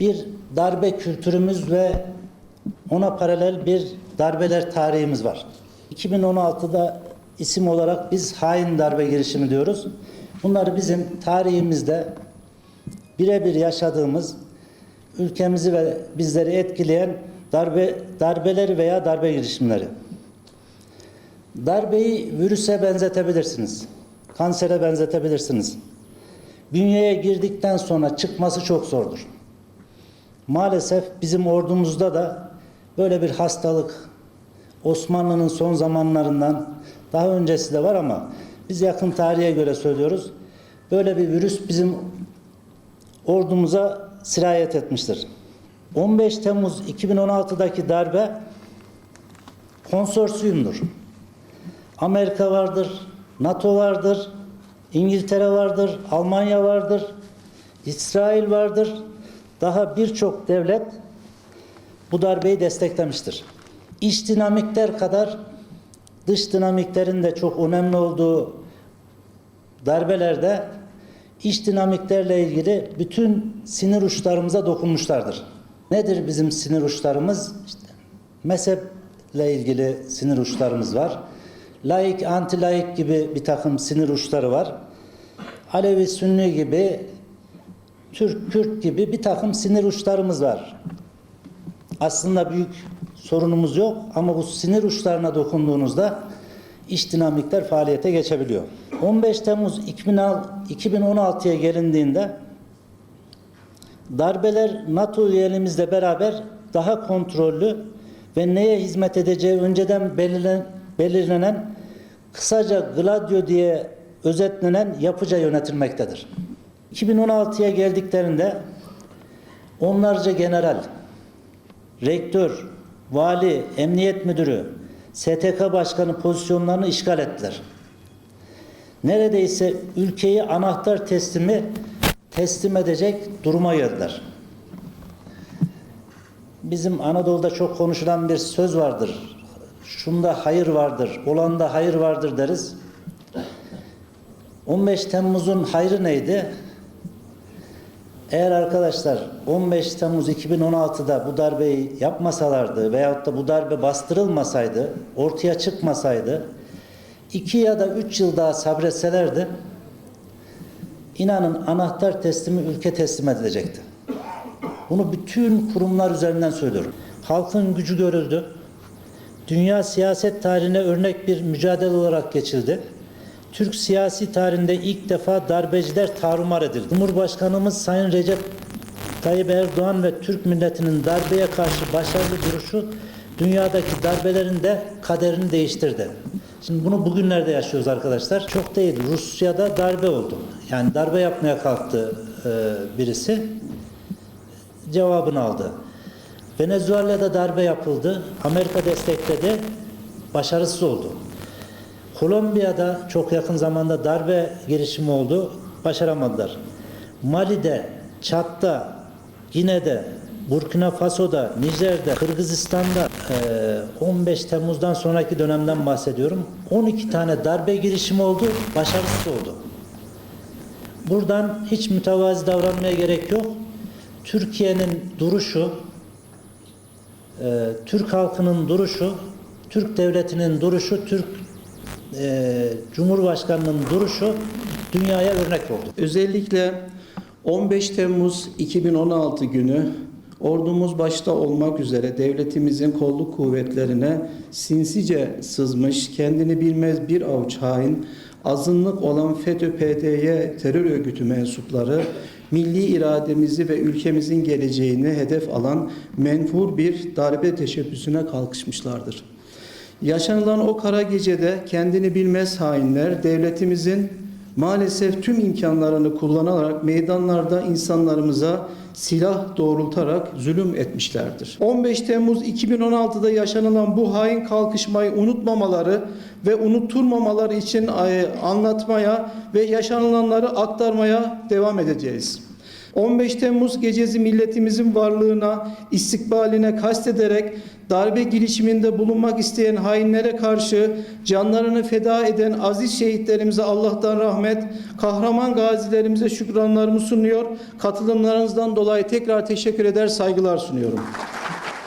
bir darbe kültürümüz ve ona paralel bir darbeler tarihimiz var. 2016'da isim olarak biz hain darbe girişimi diyoruz. Bunları bizim tarihimizde birebir yaşadığımız ülkemizi ve bizleri etkileyen darbe darbeleri veya darbe girişimleri. Darbeyi virüse benzetebilirsiniz. Kansere benzetebilirsiniz. Bünyeye girdikten sonra çıkması çok zordur. Maalesef bizim ordumuzda da böyle bir hastalık Osmanlı'nın son zamanlarından daha öncesi de var ama biz yakın tarihe göre söylüyoruz. Böyle bir virüs bizim ordumuza sirayet etmiştir. 15 Temmuz 2016'daki darbe konsorsiyumdur. Amerika vardır, NATO vardır, İngiltere vardır, Almanya vardır, İsrail vardır. Daha birçok devlet bu darbeyi desteklemiştir. İç dinamikler kadar dış dinamiklerin de çok önemli olduğu darbelerde iç dinamiklerle ilgili bütün sinir uçlarımıza dokunmuşlardır. Nedir bizim sinir uçlarımız? İşte mezheple ilgili sinir uçlarımız var. Laik, anti laik gibi bir takım sinir uçları var. Alevi, Sünni gibi, Türk, Kürt gibi bir takım sinir uçlarımız var. Aslında büyük sorunumuz yok ama bu sinir uçlarına dokunduğunuzda iç dinamikler faaliyete geçebiliyor. 15 Temmuz 2016'ya gelindiğinde darbeler NATO üyeliğimizle beraber daha kontrollü ve neye hizmet edeceği önceden belirlen, belirlenen kısaca Gladio diye özetlenen yapıca yönetilmektedir. 2016'ya geldiklerinde onlarca general, rektör, vali, emniyet müdürü, STK başkanı pozisyonlarını işgal ettiler. Neredeyse ülkeyi anahtar teslimi teslim edecek duruma geldiler. Bizim Anadolu'da çok konuşulan bir söz vardır. Şunda hayır vardır, olanda hayır vardır deriz. 15 Temmuz'un hayrı neydi? Eğer arkadaşlar 15 Temmuz 2016'da bu darbeyi yapmasalardı veyahut da bu darbe bastırılmasaydı, ortaya çıkmasaydı, iki ya da üç yıl daha sabretselerdi, inanın anahtar teslimi ülke teslim edilecekti. Bunu bütün kurumlar üzerinden söylüyorum. Halkın gücü görüldü. Dünya siyaset tarihine örnek bir mücadele olarak geçildi. Türk siyasi tarihinde ilk defa darbeciler tarumar edildi. Cumhurbaşkanımız Sayın Recep Tayyip Erdoğan ve Türk milletinin darbeye karşı başarılı duruşu dünyadaki darbelerin de kaderini değiştirdi. Şimdi bunu bugünlerde yaşıyoruz arkadaşlar. Çok değil. Rusya'da darbe oldu. Yani darbe yapmaya kalktı e, birisi. Cevabını aldı. Venezuela'da darbe yapıldı. Amerika destekledi. Başarısız oldu. Kolombiya'da çok yakın zamanda darbe girişimi oldu. Başaramadılar. Mali'de, Çat'ta, Gine'de, Burkina Faso'da, Nijer'de, Kırgızistan'da eee, 15 Temmuz'dan sonraki dönemden bahsediyorum. 12 tane darbe girişimi oldu, başarısız oldu. Buradan hiç mütevazi davranmaya gerek yok. Türkiye'nin duruşu, Türk halkının duruşu, Türk devletinin duruşu, Türk eee, Cumhurbaşkanının duruşu dünyaya örnek oldu. Özellikle 15 Temmuz 2016 günü ordumuz başta olmak üzere devletimizin kolluk kuvvetlerine sinsice sızmış, kendini bilmez bir avuç hain, azınlık olan FETÖ-PTY terör örgütü mensupları milli irademizi ve ülkemizin geleceğini hedef alan menfur bir darbe teşebbüsüne kalkışmışlardır. Yaşanılan o kara gecede kendini bilmez hainler devletimizin maalesef tüm imkanlarını kullanarak meydanlarda insanlarımıza silah doğrultarak zulüm etmişlerdir. 15 Temmuz 2016'da yaşanılan bu hain kalkışmayı unutmamaları ve unutturmamaları için e, anlatmaya ve yaşanılanları aktarmaya devam edeceğiz. 15 Temmuz gecesi milletimizin varlığına, istikbaline kastederek darbe girişiminde bulunmak isteyen hainlere karşı canlarını feda eden aziz şehitlerimize Allah'tan rahmet, kahraman gazilerimize şükranlarımı sunuyor. Katılımlarınızdan dolayı tekrar teşekkür eder, saygılar sunuyorum.